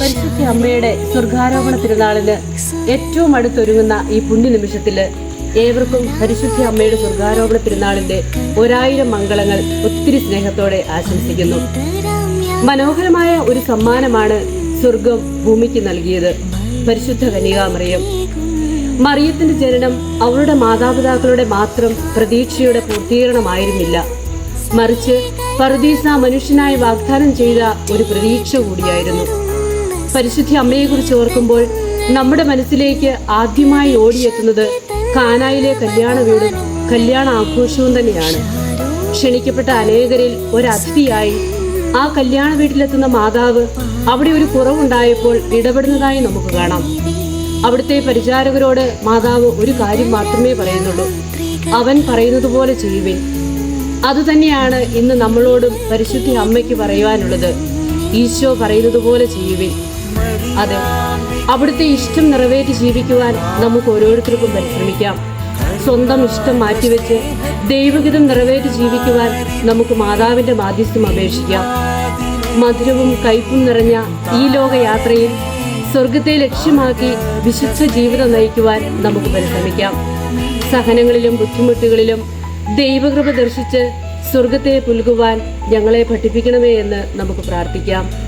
പരിശുദ്ധ അമ്മയുടെ സ്വർഗാരോപണ തിരുനാളിന് ഏറ്റവും അടുത്തൊരുങ്ങുന്ന ഈ പുണ്യ നിമിഷത്തിൽ ഏവർക്കും പരിശുദ്ധ അമ്മയുടെ സ്വർഗാരോപണ തിരുനാളിന്റെ ഒരായിരം മംഗളങ്ങൾ ഒത്തിരി സ്നേഹത്തോടെ ആശംസിക്കുന്നു. മനോഹരമായ ഒരു സമ്മാനമാണ് സ്വർഗം ഭൂമിക്ക് നൽകിയത്. പരിശുദ്ധ കനികാമറിയം മറിയത്തിന്റെ ജനനം അവരുടെ മാതാപിതാക്കളുടെ മാത്രം പ്രതീക്ഷയുടെ പൂർത്തീകരണമായിരുന്നില്ല. മറിച്ച് പറുദീസ മനുഷ്യനായി വാഗ്ദാനം ചെയ്ത ഒരു പ്രതീക്ഷ കൂടിയായിരുന്നു. പരിശുദ്ധ അമ്മയെക്കുറിച്ച് ഓർക്കുമ്പോൾ നമ്മുടെ മനസ്സിലേക്ക് ആദ്യമായി ഓടിയെത്തുന്നത് കാനായിലെ കല്യാണ വീടും കല്യാണ ആഘോഷവും തന്നെയാണ്. ക്ഷണിക്കപ്പെട്ട അനേകരിൽ ഒരതിഥിയായി ആ കല്യാണ വീട്ടിലെത്തുന്ന മാതാവ് അവിടെ ഒരു കുറവുണ്ടായപ്പോൾ ഇടപെടുന്നതായി നമുക്ക് കാണാം. അവിടുത്തെ പരിചാരകരോട് മാതാവ് ഒരു കാര്യം മാത്രമേ പറയുന്നുള്ളൂ. അവൻ പറയുന്നത് പോലെ ചെയ്യുവിൻ. അതുതന്നെയാണ് ഇന്ന് നമ്മളോടും പരിശുദ്ധി അമ്മയ്ക്ക് പറയുവാനുള്ളത്. ഈശോ പറയുന്നത് പോലെ ചെയ്യുവിൻ. അതെ. അവിടുത്തെ ഇഷ്ടം നിറവേറ്റി ജീവിക്കുവാൻ നമുക്ക് ഓരോരുത്തർക്കും പരിശ്രമിക്കാം. സ്വന്തം ഇഷ്ടം മാറ്റിവെച്ച് ദൈവഹിതം നിറവേറ്റി ജീവിക്കുവാൻ നമുക്ക് മാതാവിന്റെ മാധ്യസ്ഥം അപേക്ഷിക്കാം. മധുരവും കയ്പും നിറഞ്ഞ ഈ ലോകയാത്രയിൽ സ്വർഗത്തെ ലക്ഷ്യമാക്കി വിശുദ്ധ ജീവിതം നയിക്കുവാൻ നമുക്ക് പരിശ്രമിക്കാം. സഹനങ്ങളിലും ബുദ്ധിമുട്ടുകളിലും ദൈവകൃപ ദർശിച്ച് സ്വർഗത്തെ പുൽകുവാൻ ഞങ്ങളെ പഠിപ്പിക്കണമേ എന്ന് നമുക്ക് പ്രാർത്ഥിക്കാം.